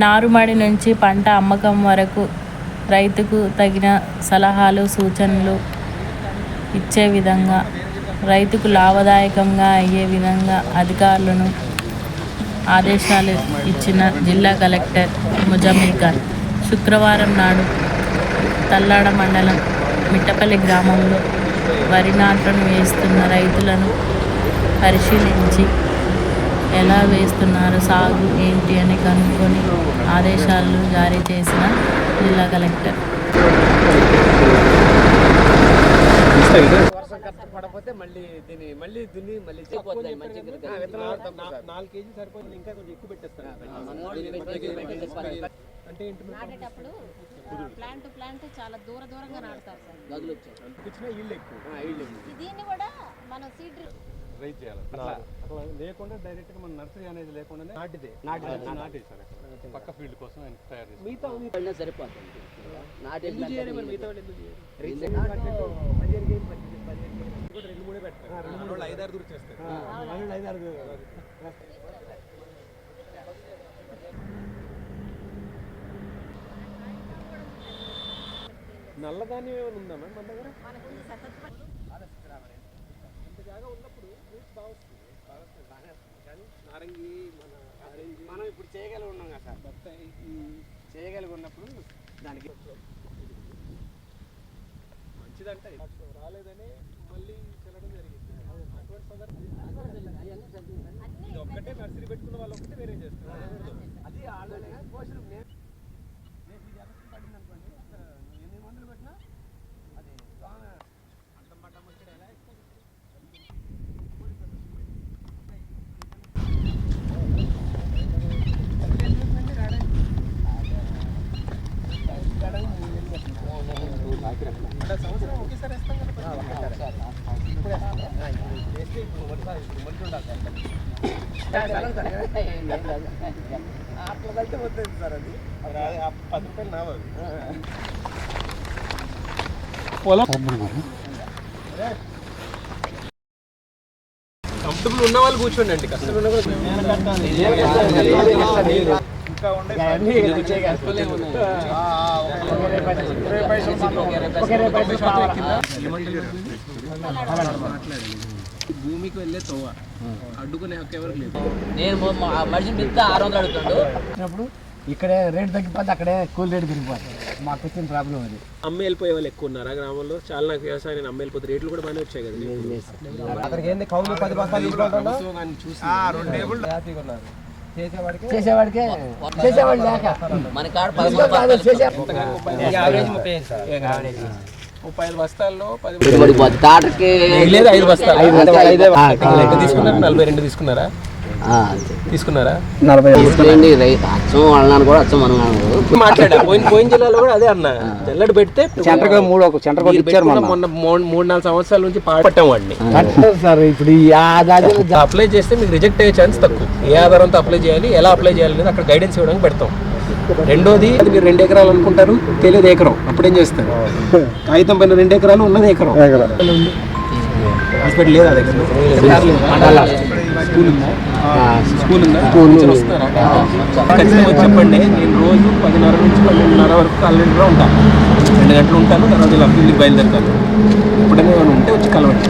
నారుమడి నుంచి పంట అమ్మకం వరకు రైతుకు తగిన సలహాలు సూచనలు ఇచ్చే విధంగా రైతుకు లాభదాయకంగా అయ్యే విధంగా అధికారులను ఆదేశాలు ఇచ్చిన జిల్లా కలెక్టర్ ముజమ్మీకర్ శుక్రవారం నాడు తల్లాడ మండలం మిట్టపల్లి గ్రామంలో వరి నాట్లను వేస్తున్న రైతులను పరిశీలించి ఎలా వేస్తున్నారు సాగు ఏంటి అని కనుక్కొని ఆదేశాలు జారీ చేసిన జిల్లా కలెక్టర్. పడకపోతే మళ్ళీ దీన్ని మళ్ళీ దున్ని మళ్ళీ నాలుగు కేజీ సరిపోతుంది ఇంకా కొంచెం ఎక్కువ పెట్టేస్తారు అంటే ఏంటి నాటేటప్పుడు ప్లాంట్ ప్లాంట్ చాలా దూర దూరంగా నాటుతారు సార్. దీన్ని కూడా మనం సీడ్ రైజ్ చేయాలి. అట్లా అట్లా లేకుండా డైరెక్ట్గా మన నర్సరీ అనేది లేకుండా నాటిదే నాటిదే నాటిదే సార్ అక్కడ. పక్క ఫీల్డ్ కోసం ఆయన తయారు చేసి మిగతా ఉంది పడినా సరిపోతుంది. నాటే రెండు మూడే పెడతారు. రెండు మూడు ఐదారు దూరం చేస్తారు ఐదారు నల్లధాన్యం ఏమైనా ఉందా మ్యామ్ మన దగ్గర? నారంగి మన మనం ఇప్పుడు చేయగలిగి ఉన్నాం కదా సార్ చేయగలిగి ఉన్నప్పుడు దానికి మంచిదంటే రాలేదని మళ్ళీ చెల్లడం జరిగింది అటువంటి సందర్భం ఒక్కటే నర్సరీ పెట్టుకున్న వాళ్ళు ఒక్కటే వేరే చేస్తారు అది ఆల్రెడీ పోషణ అట్లా కలితే వస్తుంది సార్ అది? అది ఆ పది రూపాయలు నావు అవి? కంఫర్టబుల్ ఉన్న వాళ్ళు కూర్చోండి అండి. కష్టం భూమికి వెళ్ళే తోవ అడ్డుకునే హక్కు ఎవరు లేదు నేను మొ- మా మనిషిని పిలిస్తే ఆరు వందలు అడుగుతాడు. ఇక్కడే రేట్ తగ్గిపోతే అక్కడే కూల్ రేట్ పెరిగిపోతుంది. మాకు వచ్చిన ప్రాబ్లం అది. అమ్మ వెళ్ళిపోయే వాళ్ళు ఎక్కువ ఉన్నారా గ్రామంలో? చాలా నాకు వ్యవసాయం అమ్మ వెళ్ళిపోతే రేట్లు కూడా బాగానే వచ్చాయి కదా అతనికి ఏంది? కౌలు పది బస్తాలు చేసేవాడికి? చేసేవాడికే? చేసేవాడు లేక? మన కాడ ముప్పై ఐదు బస్తాల్లో పది లేదు ఐదు బస్తాలు. తీసుకున్నారా నలభై రెండు తీసుకున్నారా. తీసుకున్నారా? నలభై తీసుకురండి అచ్చం వాళ్ళని కూడా అచ్చం మనం. మాట్లాడా? పోయిన పోయిన జిల్లాలో కూడా అదే అన్న. జల్లడి పెడితే సెంటర్ మూడు ఒక సెంటర్ పెట్టుకున్న మొన్న. మూడు మూడు నాలుగు సంవత్సరాల నుంచి పాడపట్టాం వాడిని. సార్ ఇప్పుడు ఈ ఆదాయం అప్లై చేస్తే మీకు రిజెక్ట్ అయ్యే ఛాన్స్ తక్కువ. ఏ ఆధారంతో అప్లై చేయాలి ఎలా అప్లై చేయాలి అనేది అక్కడ గైడెన్స్ ఇవ్వడానికి పెడతాం. రెండోది అది మీరు రెండు ఎకరాలు అనుకుంటారు తెలియదు ఎకరం. అప్పుడేం చేస్తారు? కాగితం పైన రెండు ఎకరాలు ఉన్నది ఎకరం. హాస్పిటల్ లేదా దగ్గర? స్కూల్ ఉందా స్కూల్. ఉందా టీచర్ వస్తున్నారా ఖచ్చితంగా వచ్చి చెప్పండి. నేను రోజు పదిన్నర నుంచి పన్నెండున్నర వరకు కాలనీలో ఉంటాను రెండు గంటలు ఉంటాను తర్వాత ఇలా ఫీల్డ్కి బయలుదేరుతాను. ఎప్పుడైనా ఏమైనా ఉంటే వచ్చి కలవండి.